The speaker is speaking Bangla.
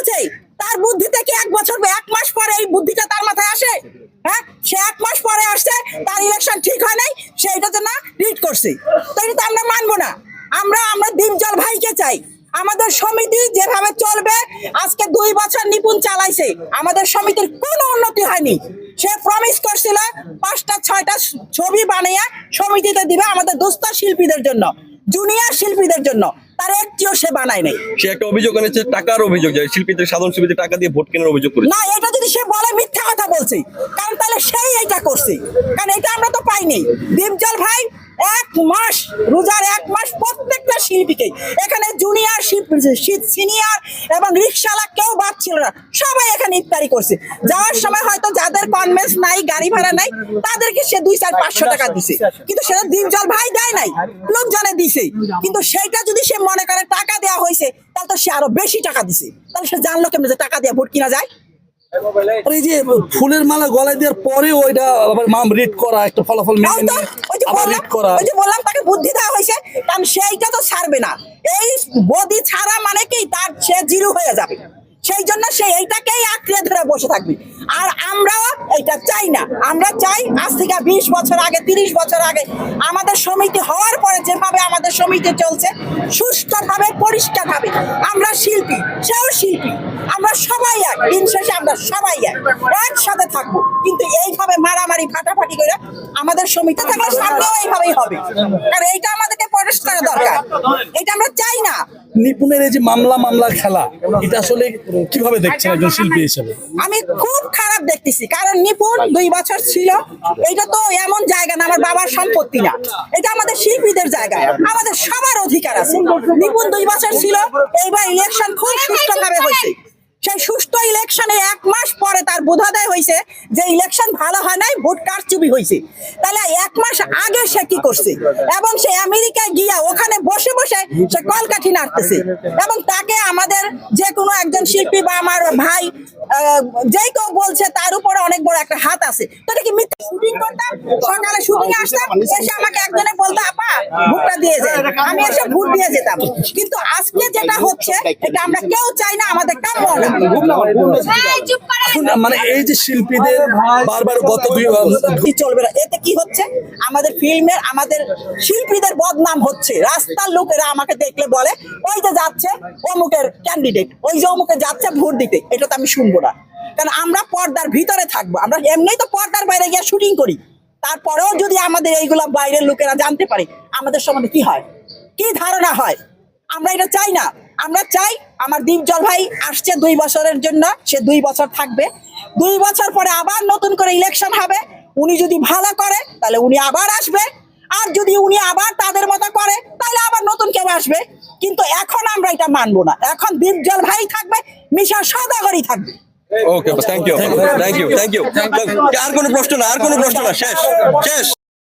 বলছে, তার বুদ্ধি থেকে এক বছর এক মাস পরে এই বুদ্ধিটা তার মাথায় আসে। হ্যাঁ সে এক মাস পরে আসছে, তার ইলেকশন ঠিক হয় নাই সে এটার জন্য রিট করছে। তো এটা তো আমরা মানবো না। আমরা আমরা দীপজল ভাইকে চাই। আমাদের সমিতি যেভাবে চলবে, আজকে দুই বছর নিপুণ চালাইছে। আমাদের সমিতির কোনো উন্নতি হয়নি। সে প্রমিস করছিল, পাঁচটা, ছয়টা ছবি বানিয়ে সমিতিতে দিবে আমাদের দুস্থ শিল্পীদের জন্য জুনিয়র শিল্পীদের জন্য। তার একটিও সে বানায় নাই। সে একটা অভিযোগ এনেছে টাকার অভিযোগ। শিল্পীদের সাধারণ শিল্পীদের টাকা দিয়ে ভোট কেনার অভিযোগ করে না এটা যদি সে বলে মিথ্যা কথা বলছে কারণ তাহলে সেই এটা করছে। কারণ এটা আমরা তো পাইনি। দীপজল ভাই এক মাস, রোজার এক মাস প্রত্যেকটা শিল্পীকে। এখানে জুনিয়র সিনিয়র এবং রিক্সাওয়ালা কেউ বাদ ছিল না। সবাই এখানে ইফতারি করছে। যাওয়ার সময় হয়তো যাদের কনভেন্স নাই, গাড়ি ভাড়া নাই, তাদেরকে সে দুই চার পাঁচশো টাকা দিছে। কিন্তু সেটা দীপজল ভাই দেয় নাই, লোকজনে দিছে। কিন্তু সেইটা যদি সে মনে করে টাকা দেওয়া হয়েছে, তাহলে তো সে আরও বেশি টাকা দিছে। তাহলে সে জানলো কেমন যে টাকা দিয়ে ভোট কিনা যায়? আর এই যে ফুলের মালা গলায় দেওয়ার পরে ওইটা আবার মাম রিড করা একটা ফলাফল মেনে নিয়ে ওই যে আবার রিড করা। ওই যে বললাম তাকে বুদ্ধি দেওয়া হয়েছে কারণ সেইটা তো ছাড়বে না। এই বদি ছাড়া মানে কি? তার সে জিরো হয়ে যাবে। সেই জন্য সে এইটাকেই আঁকড়ে ধরে বসে থাকবে। আর আমরাও এটা চাই না। আমরা চাই আজ থেকে বিশ বছর আগে, তিরিশ বছর আগে আমাদের সমিতি হওয়ার পরে যেভাবে আমাদের সমিতি চলছে সুস্থভাবে পরিষ্কারভাবে আমরা শিল্পী, সেও শিল্পী। আমরা সবাই এক, দিন শেষে আমরা সবাই এক, একসাথে থাকব। কিন্তু এইভাবে মারামারি ফাটাফাটি করে আমাদের সমিতি থাকলে সামনেও এইভাবেই হবে। আর এইটা আমাদেরকে পরিষ্কার দরকার। এটা আমরা চাই না। নিপুণের এই যে মামলা মামলা খেলা এটা আসলে কীভাবে দেখছেন একজন শিল্পী হিসেবে? আমি খুব খারাপ দেখতেছি। কারণ নিপুণ দুই বছর ছিল। এটা তো এমন জায়গা না আমার বাবার সম্পত্তি না। এটা আমাদের শিল্পীদের জায়গা। আমাদের সবার অধিকার আছে। নিপুণ দুই বছর ছিল। এইবার ইলেকশন খুব সুষ্ঠুভাবে হয়েছে। সেই সুষ্ঠু ইলেকশনে এক মাস পরে তার বোধাদায় হয়েছে যে ইলেকশন ভালো হয় নাই, ভোট কারচুপি হয়েছে তাহলে এক মাস আগে সে কি করছে? এবং সে আমেরিকায় গিয়া ওখানে বসে বসে সে কলকাঠি নাড়তেছে। এবং তাকে আমাদের যে কোনো একজন শিল্পী বা আমার ভাই যেই কেউ বলছে তার উপরে অনেক বড় একটা হাত আছে। তো কি মিথ্যা শুটিং করতাম? সকালে শুটিং আসতাম, এসে আমাকে একজনে বলতো, আপা, ভোটটা দিয়ে যায় আমি এসে ভোট দিয়ে যেতাম। কিন্তু আজকে যেটা হচ্ছে, এটা আমরা কেউ চাই না, আমাদের কাম্য না। মানে এই যে শিল্পীদের বারবার গত দুই কি চলবে না? এতে কি হচ্ছে? আমাদের ফিল্মের আমাদের শিল্পীদের বদনাম হচ্ছে। রাস্তার লোকেরা আমাকে দেখলে বলে ওই যে যাচ্ছে অমুকের ক্যান্ডিডেট ওই যে অমুকে যাচ্ছে ভোট দিতে। এটা তো আমি শুনব না। কারণ আমরা পর্দার ভিতরে থাকব। আমরা এমনিই তো পর্দার বাইরে গিয়ে শুটিং করি। তারপরেও যদি আমাদের এইগুলা বাইরের লোকেরা জানতে পারে আমাদের সম্বন্ধে কি হয়? কি ধারণা হয়? আমরা এটা চাই না। আমরা চাই আমার দীপজল ভাই আসছে দুই বছরের জন্য, সে দুই বছর থাকবে। দুই বছর পরে আবার নতুন করে ইলেকশন হবে। উনি যদি ভালো করে, তাহলে উনি আবার আসবে। আর যদি উনি আবার তাদের মতো করে, তাহলে আবার নতুন কেউ আসবে। কিন্তু এখন আমরা এটা মানবো না। এখন দীপজল ভাই থাকবে, মিশা সদাগরই থাকবে। Okay thank you thank you thank you আর কোনো প্রশ্ন না, আর কোনো প্রশ্ন না, শেষ শেষ।